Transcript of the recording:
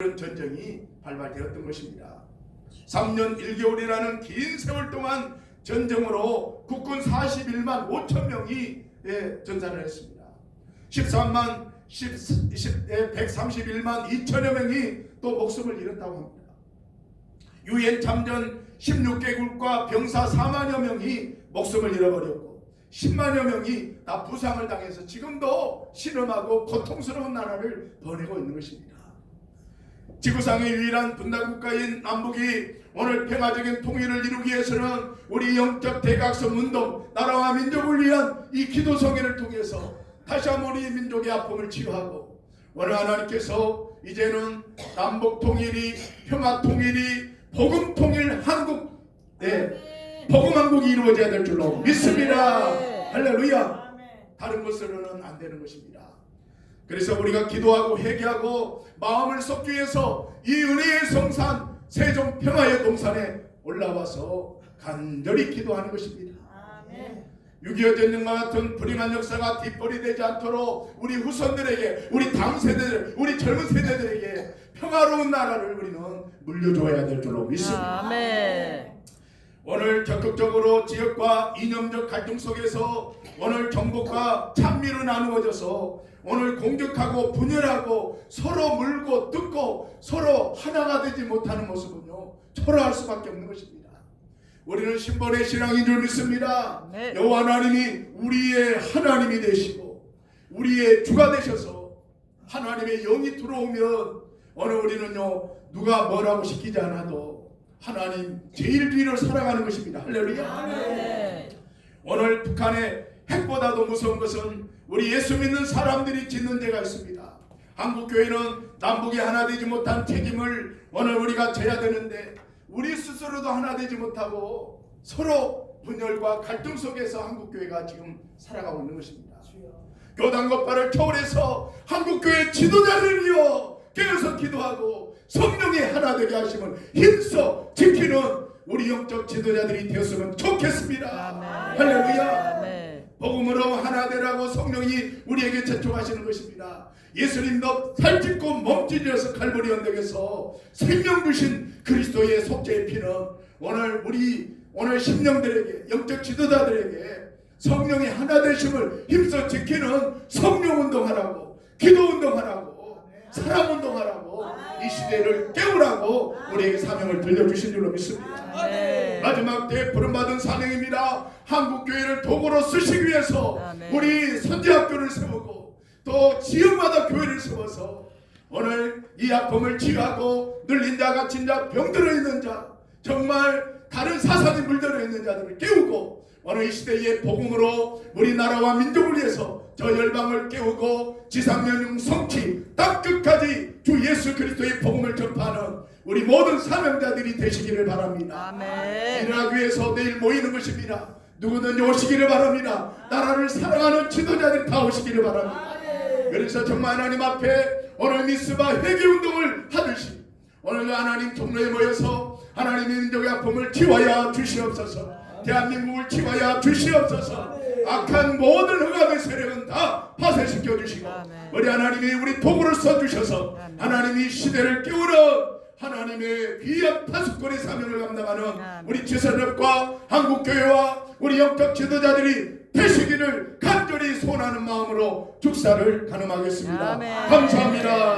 그런 전쟁이 발발되었던 것입니다. 3년 1개월이라는 긴 세월 동안 전쟁으로 국군 41만 5천 명이 예, 전사를 했습니다. 13만 10, 10, 예, 131만 2천여 명이 또 목숨을 잃었다고 합니다. 유엔 참전 16개국과 병사 4만여 명이 목숨을 잃어버렸고 10만여 명이 다 부상을 당해서 지금도 신음하고 고통스러운 나라를 보내고 있는 것입니다. 지구상의 유일한 분단국가인 남북이 오늘 평화적인 통일을 이루기 위해서는 우리 영적 대각성 운동, 나라와 민족을 위한 이 기도 성회를 통해서 다시 한번 우리 민족의 아픔을 치유하고 오늘 하나님께서 이제는 남북 통일이 평화 통일이 복음 통일 한국 네 복음 한국이 이루어져야 될 줄로 믿습니다. 할렐루야. 다른 것으로는 안 되는 것입니다. 그래서 우리가 기도하고 회개하고 마음을 쏟기 위해서 이 은혜의 성산 세종 평화의 동산에 올라와서 간절히 기도하는 것입니다. 6.25 전쟁과 같은 불행한 역사가 뒷벌이 되지 않도록 우리 후손들에게 우리 다음 세대들 우리 젊은 세대들에게 평화로운 나라를 우리는 물려줘야 될 줄로 믿습니다. 아멘. 오늘 적극적으로 지역과 이념적 갈등 속에서 오늘 정복과 찬미로 나누어져서 오늘 공격하고 분열하고 서로 물고 뜯고 서로 하나가 되지 못하는 모습은요 초라할 수밖에 없는 것입니다. 우리는 신본의 신앙인 줄 믿습니다. 네. 여호와 하나님이 우리의 하나님이 되시고 우리의 주가 되셔서 하나님의 영이 들어오면 오늘 우리는요 누가 뭐라고 시키지 않아도 하나님 제일 뒤를 살아가는 것입니다. 할렐루야. 네. 오늘 북한의 핵보다도 무서운 것은 우리 예수 믿는 사람들이 짓는 죄가 있습니다. 한국 교회는 남북이 하나 되지 못한 책임을 오늘 우리가 져야 되는데 우리 스스로도 하나 되지 못하고 서로 분열과 갈등 속에서 한국 교회가 지금 살아가고 있는 것입니다. 교단 것발을 초월해서 한국 교회 지도자들이여 깨어서 기도하고 성령의 하나 되게 하심을 힘써 지키는 우리 영적 지도자들이 되었으면 좋겠습니다. 아멘. 할렐루야. 아멘. 복음으로 하나 되라고 성령이 우리에게 제촉하시는 것입니다. 예수님도 살찌고 몸짓이어서 칼보리 언덕에서 생명 주신 그리스도의 속죄의 피는 오늘 우리 오늘 심령들에게 영적 지도자들에게 성령의 하나 되심을 힘써 지키는 성령 운동하라고 기도 운동하라고 사랑 운동하라고 이 시대를 깨우라고 우리에게 사명을 들려주신 줄로 믿습니다. 마지막 때 부름받은 사명입니다. 한국 교회를 도구로 쓰시기 위해서. 우리 선지학교를 세우고 또 지역마다 교회를 세워서 오늘 이 아픔을 치유하고 늘린 자 갇힌 자 병들어 있는 자 정말 다른 사상에 물들어 있는 자들을 깨우고 오늘 이 시대의 복음으로 우리나라와 민족을 위해서 저 열방을 깨우고 지상명령 성취 땅 끝까지 주 예수 그리스도의 복음을 전파하는 우리 모든 사명자들이 되시기를 바랍니다. 아멘. 일하기 위해서 내일 모이는 것입니다. 누구든지 오시기를 바랍니다. 나라를 사랑하는 지도자들이 다 오시기를 바랍니다. 그래서 정말 하나님 앞에 오늘 미스바 회개 운동을 하듯이 오늘도 하나님 종로에 모여서 하나님의 민족의 아픔을 치워야 주시옵소서. 대한민국을 치워야 주시옵소서. 악한 모든 흑암의 세력은 다 파쇄시켜 주시고. 우리 하나님이 우리 도구를 써 주셔서 아멘. 하나님이 시대를 깨우러 하나님의 귀한 파수꾼의 사명을 감당하는. 우리 지선협과 한국교회와 우리 영적 지도자들이 되시기를 간절히 소원하는 마음으로 축사를 가늠하겠습니다. 감사합니다.